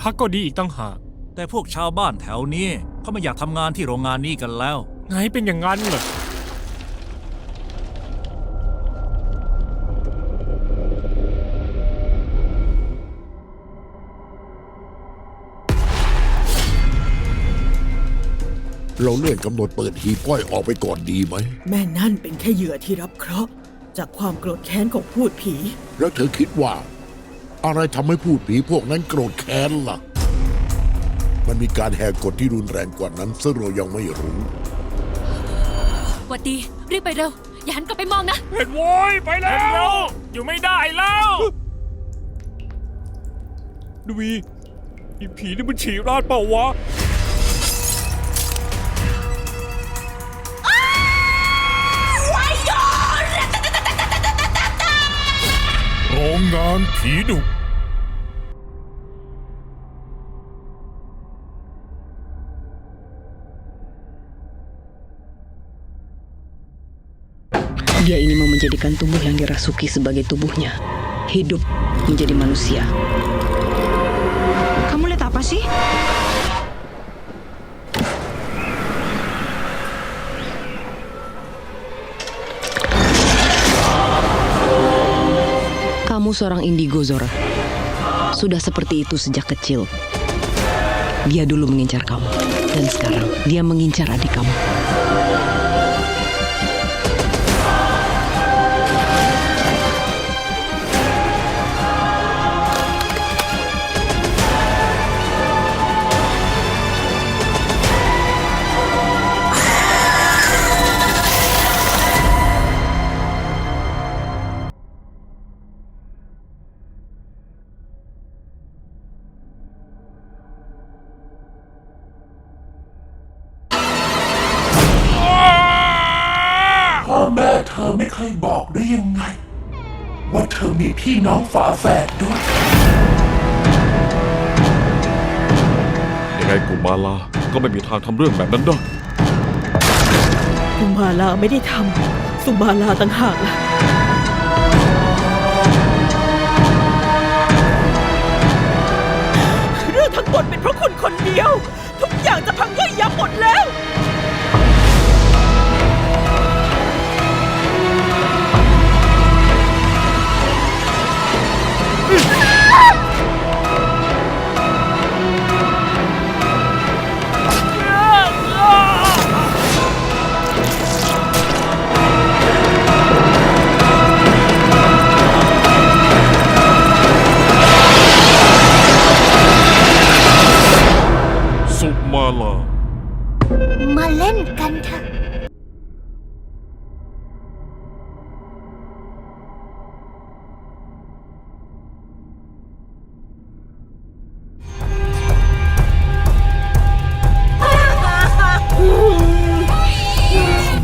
พักก็ดีอีกตั้งหากแต่พวกชาวบ้านแถวนี้เขาไม่อยากทำงานที่โรงงานนี้กันแล้ว ไงเป็นอย่างนั้นเหรอเราเลื่อนกำหนดเปิดหีบก้อยออกไปก่อนดีไหม แม่นั่นเป็นแค่เหยื่อที่รับเคราะห์ จากความโกรธแค้นของพูดผี แล้วเธอคิดว่า อะไรทำให้พูดผีพวกนั้นโกรธแค้นล่ะ มันมีการแหกกฎที่รุนแรงกว่านั้นซึ่งเรายังไม่รู้ หวัดดี รีบไปเร็ว อย่าหันกลับไปมองนะ เห็นโว้ยไปแล้ว อยู่ไม่ได้แล้วดูวีอีผีนี่มันฉี่ราดเปล่าวะ โรงงานผีดุ Dia ini mau menjadikan tubuh yang dirasuki sebagai tubuhnya. Hidup menjadi manusia. Kamu lihat apa sih? Kamu seorang indigo, Zora. Sudah seperti itu sejak kecil. Dia dulu mengincar kamu. Dan sekarang dia mengincar adik kamu. อแม่เธอไม่เคยบอกได้ยังไง ว่าเธอมีพี่น้องฝาแฝดด้วย ยังไงกุมาลาก็ไม่มีทางทำเรื่องแบบนั้นได้ สุมาลาไม่ได้ทำสุมาลาต่างหากล่ะเรื่องทั้งหมดเป็นเพราะคุณคนเดียว ทุกอย่างจะพังย่อยยับหมดแล้ว ลา มาเล่นกันเถอะ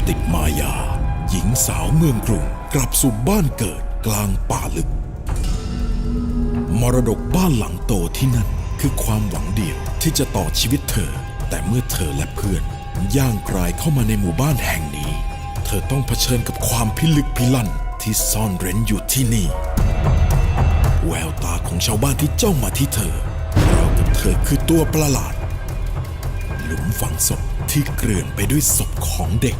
ติดมายา หญิงสาวเมืองกรุง กลับสู่บ้านเกิดกลางป่าลึก มรดกบ้านหลังโตที่นั่นคือความหวังเดียวที่จะต่อชีวิตเธอ แต่เมื่อเธอและเพื่อนย่างกรายเข้ามาในหมู่บ้านแห่งนี้ เธอต้องเผชิญกับความพิลึกพิลั่นที่ซ่อนเร้นอยู่ที่นี่ แววตาของชาวบ้านที่จ้องมาที่เธอราวกับเธอคือตัวประหลาด หลุมฝังศพที่เกลื่อนไปด้วยศพของเด็ก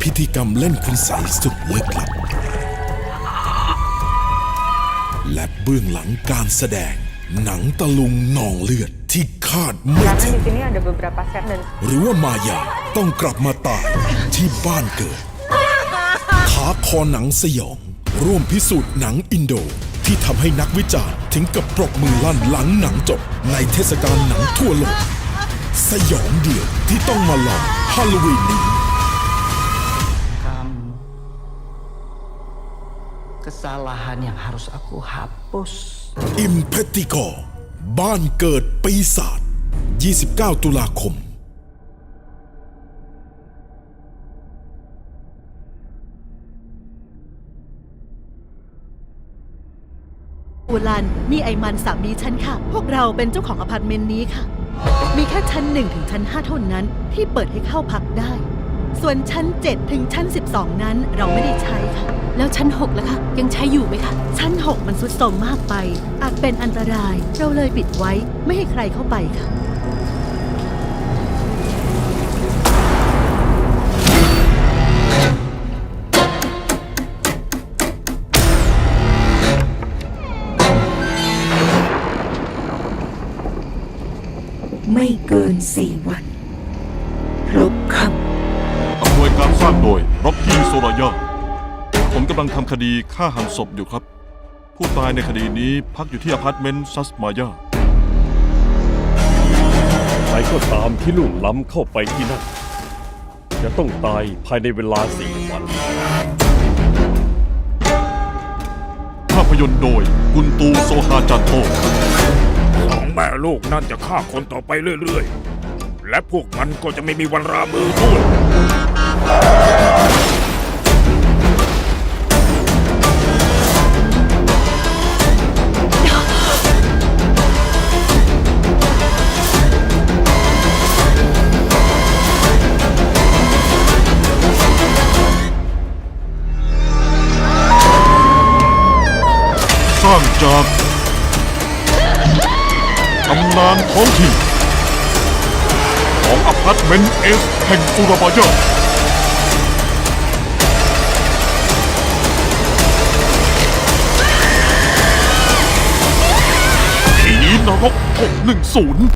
พิธีกรรมเล่นคุณใสสุดลึกลับและเบื้องหลังการแสดง หนังตะลุงนองเลือดที่คาดไม่ Karena ถึง di sini ada beberapa set dan หรือว่ามายาต้องกลับมาตายที่บ้านเกิดขาคอหนังสยอง ร่วมพิสูจน์หนังอินโด ที่ทำให้นักวิจารณ์ถึงกับปรบมือลั่นหลังหนังจบ ในเทศกาลหนังทั่วโลก สยองเดียวที่ต้องมาลองฮาโลวีนนี้ kamu kesalahan yang harus aku hapus อิมเพติกอบ้านเกิดปีศาจ 29 ตุลาคม อุลันนี่ไอมันสามีฉันค่ะ พวกเราเป็นเจ้าของอพาร์ตเมนต์นี้ค่ะ มีแค่ชั้นหนึ่งถึงชั้นห้าเท่านั้นที่เปิดให้เข้าพักได้ ส่วนชั้น 7 ถึงชั้น 12 นั้นเราไม่ได้ใช้ค่ะ แล้วชั้นหกล่ะคะ ยังใช้อยู่ไหมคะ ชั้น 6 มันสุดโทรมมากไป อาจเป็นอันตราย เราเลยปิดไว้ไม่ให้ใครเข้าไปค่ะ ไม่เกินสี่วัน การสร้างโดยร็อกกี้โซรายาผมกำลังทำคดีฆ่าหันศพอยู่ครับ ผู้ตายในคดีนี้พักอยู่ที่อพาร์ตเมนต์ซัสมายาใครก็ตามที่ลุ่งล้ำเข้าไปที่นั่นจะต้องตายภายในเวลาสี่วัน ภาพยนตร์โดยกุนตูโซฮาจันโตสองแม่ลูกนั่นจะฆ่าคนต่อไปเรื่อย ๆ และพวกมันก็จะไม่มีวันรามือด้วยานท้องถิ่นของอพาร์ตเมนต์เอสแห่งอุราบายาผีนรก610